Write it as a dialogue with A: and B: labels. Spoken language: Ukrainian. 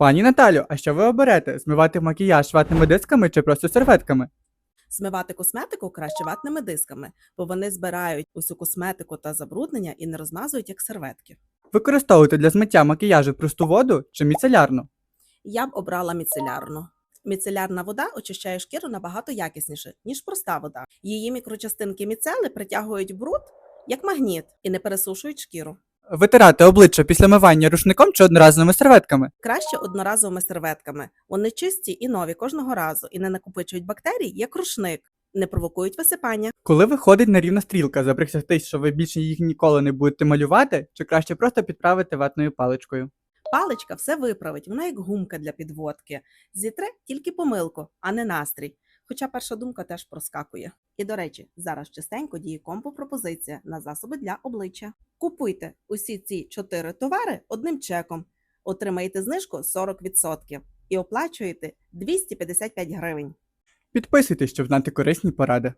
A: Пані Наталю, а що ви оберете? Змивати макіяж ватними дисками чи просто серветками?
B: Змивати косметику краще ватними дисками, бо вони збирають усю косметику та забруднення і не розмазують як серветки.
A: Використовувати для змиття макіяжу просту воду чи міцелярну?
B: Я б обрала міцелярну. Міцелярна вода очищає шкіру набагато якісніше, ніж проста вода. Її мікрочастинки міцели притягують бруд як магніт і не пересушують шкіру.
A: Витирати обличчя після мивання рушником чи одноразовими серветками?
B: Краще одноразовими серветками. Вони чисті і нові кожного разу і не накопичують бактерій, як рушник, не провокують висипання.
A: Коли виходить на рівна стрілка, заприсягтись, що ви більше їх ніколи не будете малювати, чи краще просто підправити ватною паличкою?
B: Паличка все виправить, вона як гумка для підводки. Зітре тільки помилку, а не настрій. Хоча перша думка теж проскакує. І до речі, зараз частенько діє компо-пропозиція на засоби для обличчя. Купуйте усі ці чотири товари одним чеком, отримаєте знижку 40% і оплачуєте 255 гривень.
A: Підписуйтесь, щоб знати корисні поради.